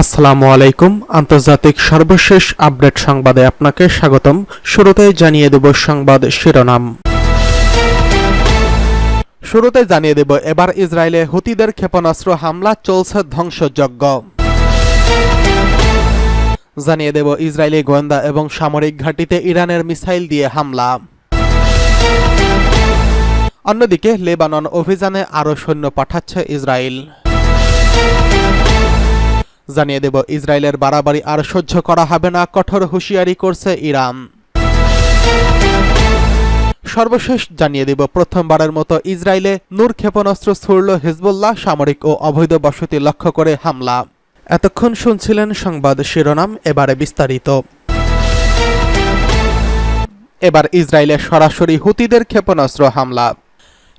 আসসালামু আলাইকুম। আন্তর্জাতিক সর্বশেষ আপডেট সংবাদে আপনাকে স্বাগতম। শুরুতেই জানিয়ে দেব সংবাদ শিরোনাম। শুরুতে জানিয়ে দেব, এবার ইসরায়েলে হুতিদের ক্ষেপণাস্ত্র হামলা চলছে ধ্বংসযজ্ঞ। জানিয়ে দেব, ইসরায়েলি গোয়েন্দা এবং সামরিক ঘাঁটিতে ইরানের মিসাইল দিয়ে হামলা। অন্যদিকে লেবানন অভিযানে আরও সৈন্য পাঠাচ্ছে ইসরায়েল। জানিয়ে দেব, ইসরায়েলের বাড়াবাড়ি আর সহ্য করা হবে না, কঠোর হুঁশিয়ারি করছে ইরান। সর্বশেষ জানিয়ে দেব, প্রথমবারের মতো ইসরায়েলে নূর ক্ষেপণাস্ত্র ছুড়ল হিজবুল্লাহ সামরিক ও অবৈধ বসতি লক্ষ্য করে হামলা। এতক্ষণ শুনছিলেন সংবাদ শিরোনাম, এবারে বিস্তারিত। এবার ইসরায়েলের সরাসরি হুতিদের ক্ষেপণাস্ত্র হামলা।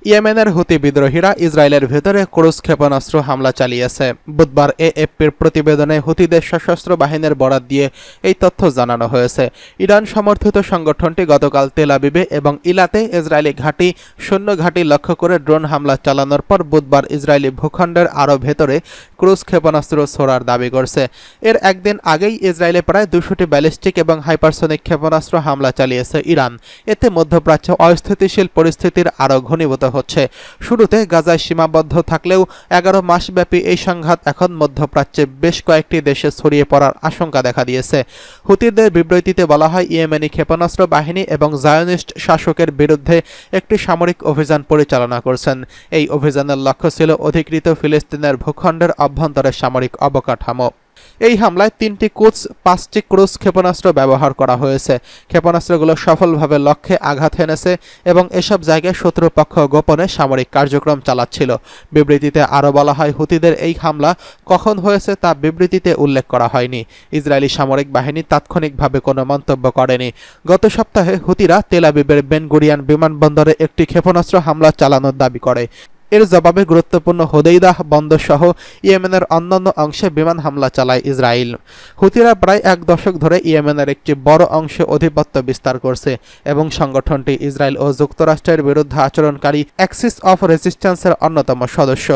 ইয়েমেনের হুতি বিদ্রোহীরা ইসরায়েলের ভেতরে ক্রুজ ক্ষেপণাস্ত্র হামলা চালিয়েছে। বুধবার এএফপির প্রতিবেদনে হুতিদের সশস্ত্র বাহিনীর বরাত দিয়ে এই তথ্য জানানো হয়েছে। ইরান সমর্থিত সংগঠনটি গতকাল তেলাবিবে এবং ইলাতে ইসরায়েলি ঘাঁটি, সৈন্য ঘাঁটি লক্ষ্য করে ড্রোন হামলা চালানোর পর বুধবার ইসরায়েলি ভূখণ্ডের আরও ভেতরে ক্রুজ ক্ষেপণাস্ত্র ছোড়ার দাবি করছে। এর একদিন আগেই ইসরায়েলে প্রায় দুশোটি ব্যালিস্টিক এবং হাইপারসনিক ক্ষেপণাস্ত্র হামলা চালিয়েছে ইরান। এতে মধ্যপ্রাচ্য অস্থিতিশীল পরিস্থিতির আরও ঘনীভূত হচ্ছে। শুরুতে গাজায় সীমাবদ্ধ থাকলেও এগারো মাসব্যাপী এই সংঘাত এখন মধ্যপ্রাচ্যে বেশ কয়েকটি দেশে ছড়িয়ে পড়ার আশঙ্কা দেখা দিয়েছে। হুতিদের বিবৃতিতে বলা হয়, ইয়েমেনি ক্ষেপণাস্ত্র বাহিনী এবং জায়নিস্ট শাসকের বিরুদ্ধে একটি সামরিক অভিযান পরিচালনা করছেন। এই অভিযানের লক্ষ্য ছিল অধিকৃত ফিলিস্তিনের ভূখণ্ডের অভ্যন্তরে সামরিক অবকাঠামো। এই হামলায় তিনটি কুচ, পাঁচটি ক্রুজ ক্ষেপণাস্ত্র ব্যবহার করা হয়েছে। ক্ষেপণাস্ত্রগুলো সফলভাবে লক্ষ্যে আঘাত হেনেছে এবং এসব জায়গায় শত্রুপক্ষ গোপনে সামরিক কার্যক্রম চালাচ্ছিল। বিবৃতিতে আরও বলা হয়, হুতিদের এই হামলা কখন হয়েছে তা বিবৃতিতে উল্লেখ করা হয়নি। ইসরায়েলি সামরিক বাহিনী তাৎক্ষণিকভাবে কোনো মন্তব্য করেনি। গত সপ্তাহে হুতিরা তেলাবিবের বেনগুরিয়ান বিমানবন্দরে একটি ক্ষেপণাস্ত্র হামলা চালানোর দাবি করে। এর জবাবে গুরুত্বপূর্ণ হোদেইদাহ বন্দর সহ ইয়েমেনের অন্যান্য অংশে বিমান হামলা চালায় ইসরায়েল। হুতিরা প্রায় এক দশক ধরে ইয়েমেনের একটি বড় অংশে আধিপত্য বিস্তার করছে এবং সংগঠনটি ইসরায়েল ও যুক্তরাষ্ট্রের বিরুদ্ধে আচরণকারী অ্যাক্সিস অফ রেজিস্ট্যান্সের অন্যতম সদস্য।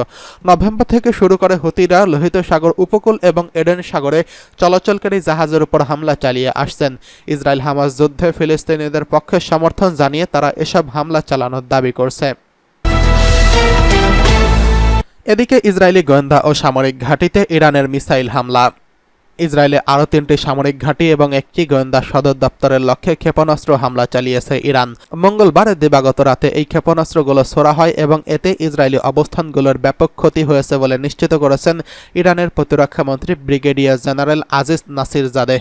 নভেম্বর থেকে শুরু করে হুতিরা লোহিত সাগর উপকূল এবং এডেন সাগরে চলাচলকারী জাহাজের উপর হামলা চালিয়ে আসছেন। ইসরায়েল হামাস যুদ্ধে ফিলিস্তিনিদের পক্ষে সমর্থন জানিয়ে তারা এসব হামলা চালানোর দাবি করছে। এদিকে ইসরায়েলি গোয়েন্দা ও সামরিক ঘাঁটিতে ইরানের মিসাইল হামলা। ইসরায়েলে আরও তিনটি সামরিক ঘাঁটি এবং একটি গোয়েন্দা সদর দপ্তরের লক্ষ্যে ক্ষেপণাস্ত্র হামলা চালিয়েছে ইরান। মঙ্গলবার দিবাগত রাতে এই ক্ষেপণাস্ত্রগুলো ছোড়া হয় এবং এতে ইসরায়েলি অবস্থানগুলোর ব্যাপক ক্ষতি হয়েছে বলে নিশ্চিত করেছেন ইরানের প্রতিরক্ষা মন্ত্রী brigadier general Aziz Nasirzadeh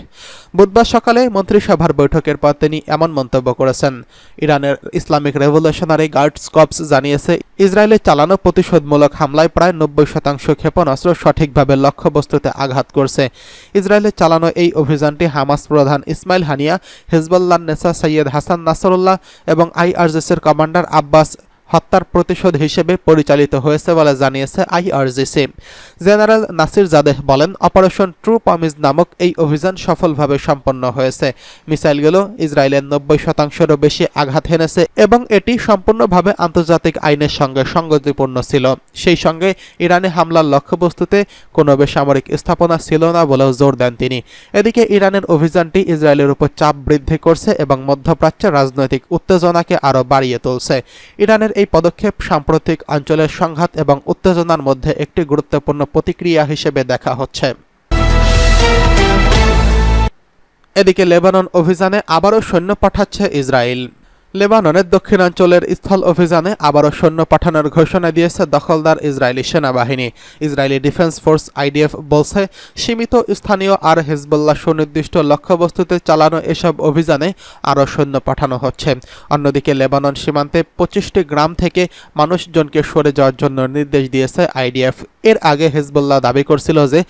বুধবার সকালে মন্ত্রিসভার বৈঠকের পর তিনি এমন মন্তব্য করেছেন। ইরানের ইসলামিক রেভলিউশনারি গার্ডস কপস জানিয়েছে, ইসরায়েলে চালানো প্রতিশোধমূলক হামলায় প্রায় নব্বই শতাংশ ক্ষেপণাস্ত্র সঠিকভাবে লক্ষ্যবস্তুতে আঘাত করছে। ইসরায়েলে চালানো এই অভিযানটি হামাস প্রধান ইসমাইল হানিয়া, হিজবুল্লাহ নেসা সৈয়দ হাসান নাসরুল্লাহ এবং আইআরজেসের কমান্ডার আব্বাস হত্যার প্রতিশোধ হিসেবে পরিচালিত হয়েছে বলে জানিয়েছে আইআরজিসি। জেনারেল নাসির জাদেহ বলেন, অপারেশন ট্রু পমিজ নামক এই অভিযান সফলভাবে সম্পন্ন হয়েছে। মিসাইলগুলো ইসরায়েলের নব্বই শতাংশেরও বেশি আঘাত হেনেছে এবং এটি সম্পূর্ণভাবে আন্তর্জাতিক আইনের সঙ্গে সঙ্গতিপূর্ণ ছিল। সেই সঙ্গে ইরানে হামলার লক্ষ্যবস্তুতে কোনো বেসামরিক স্থাপনা ছিল না বলেও জোর দেন তিনি। এদিকে ইরানের অভিযানটি ইসরায়েলের উপর চাপ বৃদ্ধি করছে এবং মধ্যপ্রাচ্যের রাজনৈতিক উত্তেজনাকে আরও বাড়িয়ে তুলছে। ইরানের এই পদক্ষেপ সাম্প্রতিক অঞ্চলের সংঘাত এবং উত্তেজনার মধ্যে একটি গুরুত্বপূর্ণ প্রতিক্রিয়া হিসেবে দেখা হচ্ছে। এদিকে লেবানন অভিযানে আবারও সৈন্য পাঠাচ্ছে ইসরায়েল। লেবাননের দক্ষিণাঞ্চলের স্থল অভিযানে আবারও সৈন্য পাঠানোর ঘোষণা দিয়েছে দখলদার ইসরায়েলি সেনাবাহিনী। ইসরায়েলি ডিফেন্স ফোর্স আইডিএফ বলছে, সীমিত স্থানীয় আর হিজবুল্লাহ সুনির্দিষ্ট লক্ষ্যবস্তুতে চালানো এসব অভিযানে আরও সৈন্য পাঠানো হচ্ছে। অন্যদিকে লেবানন সীমান্তে পঁচিশটি গ্রাম থেকে মানুষজনকে সরে যাওয়ার জন্য নির্দেশ দিয়েছে আইডিএফ। এর আগে হেজবুল্লাহ দাবি করছিল যে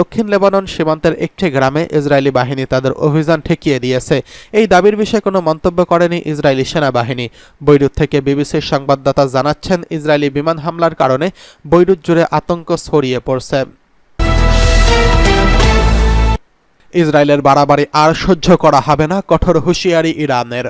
দক্ষিণ লেবানন সীমান্তের একটি গ্রামে ইসরায়েলি বাহিনী তাদের অভিযান ঠেকিয়ে দিয়েছে। এই দাবির বিষয়ে কোনো মন্তব্য করেনি ইসরায়েলি সেনাবাহিনী। বৈরুত থেকে বিবিসির সংবাদদাতা জানাচ্ছেন, ইসরায়েলি বিমান হামলার কারণে বৈরুত জুড়ে আতঙ্ক ছড়িয়ে পড়ছে। ইসরায়েলের বাড়াবাড়ি আর সহ্য করা হবে না, কঠোর হুঁশিয়ারি ইরানের।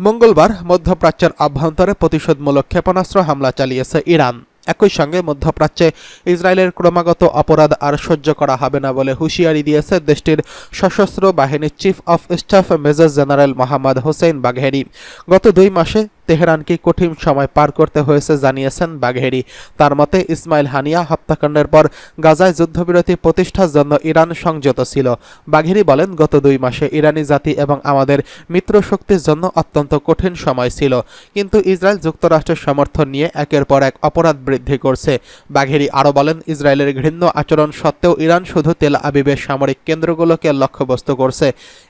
মঙ্গলবার মধ্যপ্রাচ্যের অভ্যন্তরে প্রতিশোধমূলক ক্ষেপণাস্ত্র হামলা চালিয়েছে ইরান। একই সঙ্গে মধ্যপ্রাচ্যে ইসরায়েলের ক্রমাগত অপরাধ আর সহ্য করা হবে না বলে হুঁশিয়ারি দিয়েছে দেশটির সশস্ত্র বাহিনীর chief of staff major general Mohammad Hossein Bagheri গত দুই মাসে তেহরানকে কঠিন সময় পার করতে হয়েছে জানিয়েছেন বাঘেরি তার মতে, ইসমাইল হানিয়া হত্যাকাণ্ডের পর গাজায় যুদ্ধবিরতি প্রতিষ্ঠার জন্য ইরান সংযত ছিল। বাঘেরি বলেন, গত দুই মাসে ইরানি জাতি এবং আমাদের মিত্র শক্তির জন্য অত্যন্ত কঠিন সময় ছিল। কিন্তু ইসরায়েল যুক্তরাষ্ট্রের সমর্থন নিয়ে একের পর এক অপরাধ বৃদ্ধি করছে। বাঘেরি আরও বলেন, ইসরায়েলের ঘৃণ্য আচরণ সত্ত্বেও ইরান শুধু তেল আবিবের সামরিক কেন্দ্রগুলোকে লক্ষ্যবস্তু করছে।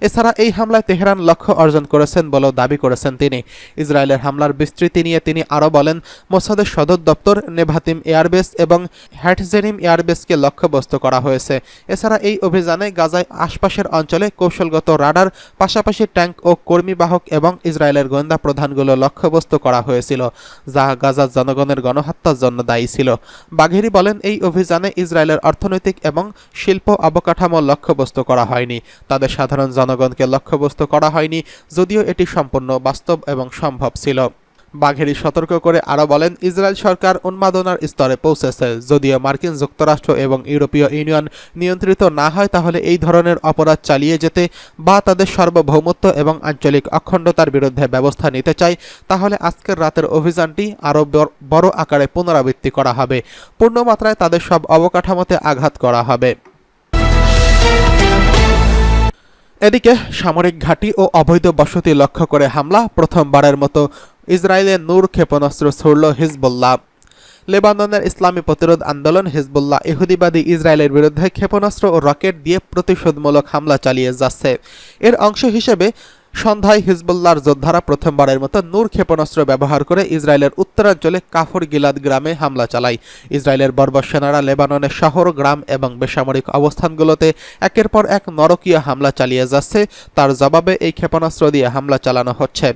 এছাড়া এই হামলায় তেহরান লক্ষ্য অর্জন করেছেন বলেও দাবি করেছেন তিনি। ইসরায়েলের হামলার বিস্তৃতি নিয়ে তিনি আরও বলেন, মোসাদের সদর দপ্তর নেভাতিম এয়ারবেস এবং হ্যাটজেনিম এয়ারবেসকে লক্ষ্যবস্তু করা হয়েছে। এছাড়া এই অভিযানে গাজায় আশপাশের অঞ্চলে কৌশলগত রাডার, পাশাপাশি ট্যাঙ্ক ও কর্মীবাহক এবং ইসরায়েলের গোয়েন্দা প্রধানগুলো লক্ষ্যবস্তু করা হয়েছিল, যা গাজার জনগণের গণহত্যার জন্য দায়ী ছিল। বাঘেরি বলেন, এই অভিযানে ইসরায়েলের অর্থনৈতিক এবং শিল্প অবকাঠামো লক্ষ্যবস্তু করা হয়নি। তাদের সাধারণ জনগণকে লক্ষ্যবস্তু করা হয়নি, যদিও এটি সম্পূর্ণ বাস্তব এবং সম্ভব ছিল। বাঘেরি সতর্ক করে আরও বলেন, ইসরায়েল সরকার উন্মাদনার স্তরে পৌঁছেছে। যদিও মার্কিন যুক্তরাষ্ট্র এবং ইউরোপীয় ইউনিয়ন নিয়ন্ত্রিত না হয়, তাহলে এই ধরনের অপরাধ চালিয়ে যেতে বা তাদের সার্বভৌমত্ব এবং আঞ্চলিক অখণ্ডতার বিরুদ্ধে ব্যবস্থা নিতে চায়, তাহলে আজকের রাতের অভিযানটি আরও বড় আকারে পুনরাবৃত্তি করা হবে। পূর্ণমাত্রায় তাদের সব অবকাঠামোতে আঘাত করা হবে। এদিকে সামরিক ঘাঁটি ও অবৈধ বসতি লক্ষ্য করে হামলা প্রথমবারের মতো। ইসরায়েলের নূর ক্ষেপণাস্ত্র ছড়ল হিজবুল্লাহ। লেবাননের ইসলামী প্রতিরোধ আন্দোলন হিজবুল্লাহ ইহুদিবাদী ইসরায়েলের বিরুদ্ধে ক্ষেপণাস্ত্র ও রকেট দিয়ে প্রতিশোধমূলক হামলা চালিয়ে যাচ্ছে। এর অংশ হিসেবে সন্ধ্যায় হিজবুল্লাহর যোদ্ধারা প্রথমবারের মতো নূর ক্ষেপণাস্ত্র ব্যবহার করে ইসরায়েলের উত্তরাঞ্চলে কাফর গিলাদ গ্রামে হামলা চালায়। ইসরায়েলের বর্বর সেনারা লেবাননের শহর, গ্রাম এবং বেসামরিক অবস্থানগুলোতে একের পর এক নরকীয় হামলা চালিয়ে যাচ্ছে। তার জবাবে এই ক্ষেপণাস্ত্র দিয়ে হামলা চালানো হচ্ছে।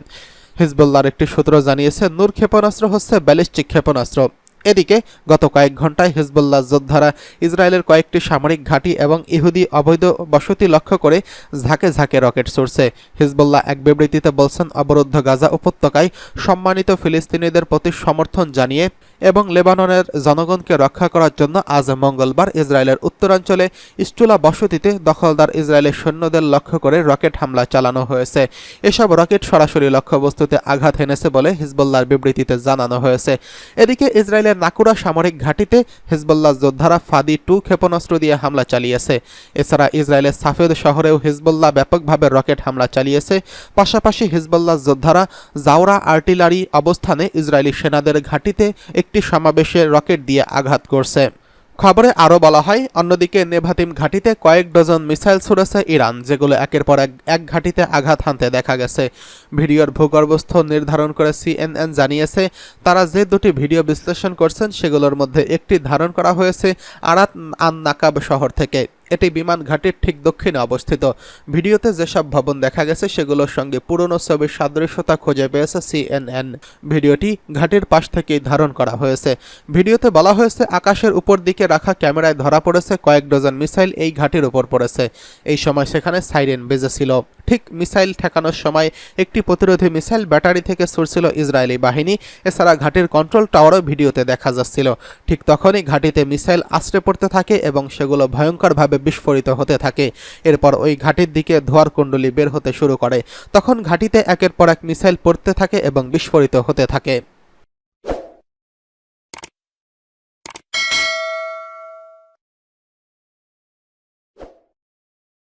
হিজবুল্লাহর একটি সূত্র জানিয়েছে, নূর ক্ষেপণাস্ত্র হচ্ছে ব্যালিস্টিক ক্ষেপণাস্ত্র। এদিকে গত কয়েক ঘন্টায় হিজবুল্লাহ যোদ্ধারা ইসরায়েলের কয়েকটি সামরিক ঘাঁটি এবং ইহুদি অবৈধ বসতি লক্ষ্য করে ঝাঁকে ঝাঁকে রকেট ছুড়ছে। হিজবুল্লাহ এক বিবৃতিতে বলছেন, অবরুদ্ধ গাজা উপত্যকায় সম্মানিত ফিলিস্তিনিদের প্রতি সমর্থন জানিয়ে এবং লেবাননের জনগণকে রক্ষা করার জন্য আজ মঙ্গলবার ইসরায়েলের উত্তরাঞ্চলে ইস্টুলা বসতিতে দখলদার ইসরায়েলের সৈন্যদের লক্ষ্য করে রকেট হামলা চালানো হয়েছে। এসব রকেট সরাসরি লক্ষ্যবস্তুতে আঘাত এনেছে বলে হিজবুল্লাহর বিবৃতিতে জানানো হয়েছে। এদিকে ইসরায়েলের নাকুরা সামরিক ঘাঁটিতে হিজবুল্লাহ যোদ্ধারা ফাদি টু ক্ষেপণাস্ত্র দিয়ে হামলা চালিয়েছে। এছাড়া ইসরায়েলের সাফেদ শহরেও হিজবুল্লাহ ব্যাপকভাবে রকেট হামলা চালিয়েছে। পাশাপাশি হিজবুল্লাহ যোদ্ধারা জাওরা আর্টিলারি অবস্থানে ইসরায়েলি সেনাদের ঘাঁটিতে একটি সমাবেশে রকেট দিয়ে আঘাত করছে। খবরে আরও বলা হয়, অন্যদিকে নেভাতিম ঘাঁটিতে কয়েক ডজন মিসাইল ছুড়েছে ইরান, যেগুলো একের পর এক এক ঘাঁটিতে আঘাত হানতে দেখা গেছে। ভিডিওর ভূগর্ভস্থ নির্ধারণ করে সিএনএন জানিয়েছে, তারা যে দুটি ভিডিও বিশ্লেষণ করছেন, সেগুলোর মধ্যে একটি ধারণ করা হয়েছে আরাত আন নাকাব শহর থেকে। এটি বিমান ঘাটির ঠিক দক্ষিণে অবস্থিত। ভিডিওতে যেসব ভবন দেখা গেছে, সেগুলোর সঙ্গে পুরনো ছবির সাদৃশ্যতা খুঁজে পেয়েছে সিএনএন। ভিডিওটি ঘাটির পাশ থেকেই ধারণ করা হয়েছে। ভিডিওতে বলা হয়েছে, আকাশের উপর দিকে রাখা ক্যামেরায় ধরা পড়েছে কয়েক ডজন মিসাইল, এই ঘাটির উপর পড়েছে। এই সময় সেখানে সাইরেন বেজেছিল। ঠিক মিসাইল ঠেকানোর সময় একটি প্রতিরোধী মিসাইল ব্যাটারি থেকে ছুটছিল ইসরায়েলি বাহিনী। এছাড়া ঘাটির কন্ট্রোল টাওয়ারও ভিডিওতে দেখা যাচ্ছিল। ঠিক তখনই ঘাটিতে মিসাইল আশ্রে পড়তে থাকে এবং সেগুলো ভয়ঙ্করভাবে বিস্ফোরিত হতে থাকে। এরপর ওই ঘাটির দিকে ধোয়ার কুণ্ডলী বের হতে শুরু করে। তখন ঘাটিতে একের পর এক মিসাইল পড়তে থাকে এবং বিস্ফোরিত হতে থাকে।